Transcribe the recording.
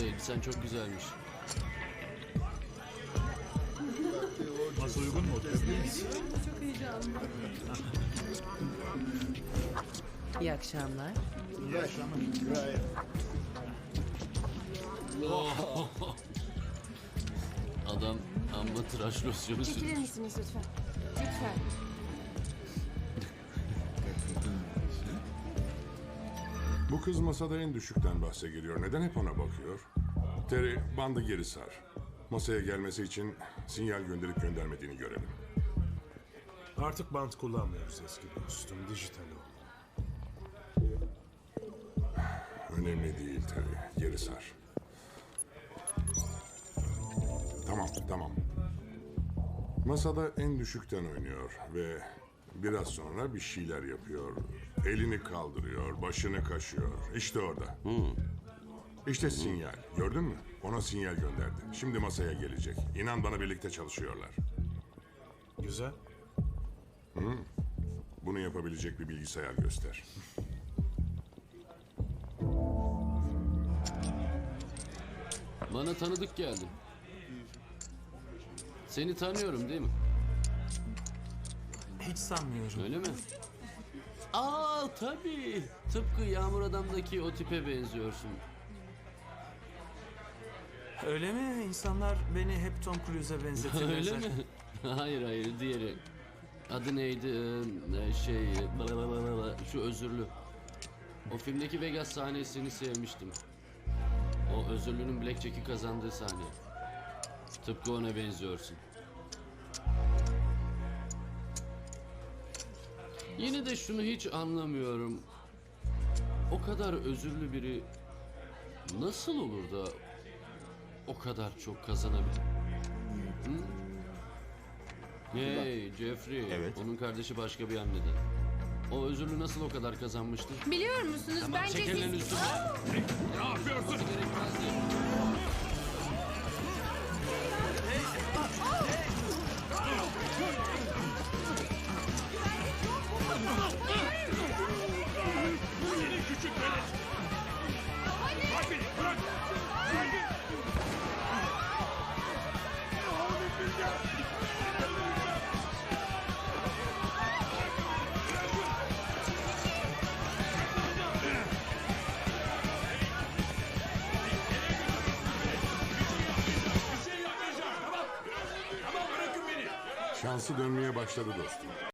elbisen çok güzelmiş. Masa uygun mu? Oturabilir miyiz? İyi akşamlar. Adam amma tıraş losyonu Çekilir sürmüş. misiniz lütfen? Lütfen. Bu kız masada en düşükten bahse geliyor. Neden hep ona bakıyor? Terry, bandı geri sar. Masaya gelmesi için sinyal gönderip göndermediğini görelim. Artık bant kullanmıyoruz eski dostum. Dijital o. Önemli değil Terry. Geri sar. Tamam, tamam. Masada en düşükten oynuyor ve biraz sonra bir şeyler yapıyor. Elini kaldırıyor, başını kaşıyor. İşte orada. İşte sinyal. Gördün mü? Ona sinyal gönderdi. Şimdi masaya gelecek. İnan bana birlikte çalışıyorlar. Güzel. Bunu yapabilecek bir bilgisayar göster. Bana tanıdık geldi. Seni tanıyorum değil mi? Hiç sanmıyorum. Öyle mi? Aa tabii. Tıpkı Yağmur Adam'daki o tipe benziyorsun. Öyle mi? İnsanlar beni hep Tom Cruise'e benzetirler. Öyle mi? hayır hayır diğeri. Adı neydi? Ee, şey blablabla, şu özürlü. O filmdeki Vegas sahnesini sevmiştim. O özürlünün Blackjack'i kazandığı sahne. Tıpkı ona benziyorsun. Yine de şunu hiç anlamıyorum. O kadar özürlü biri nasıl olur da o kadar çok kazanabilir? Hey Jeffrey. Evet. Onun kardeşi başka bir hamleden. O özürlü nasıl o kadar kazanmıştı? Biliyor musunuz bence Çek ellerini siz... üstüme. Ne Şansı dönmeye başladı dostum.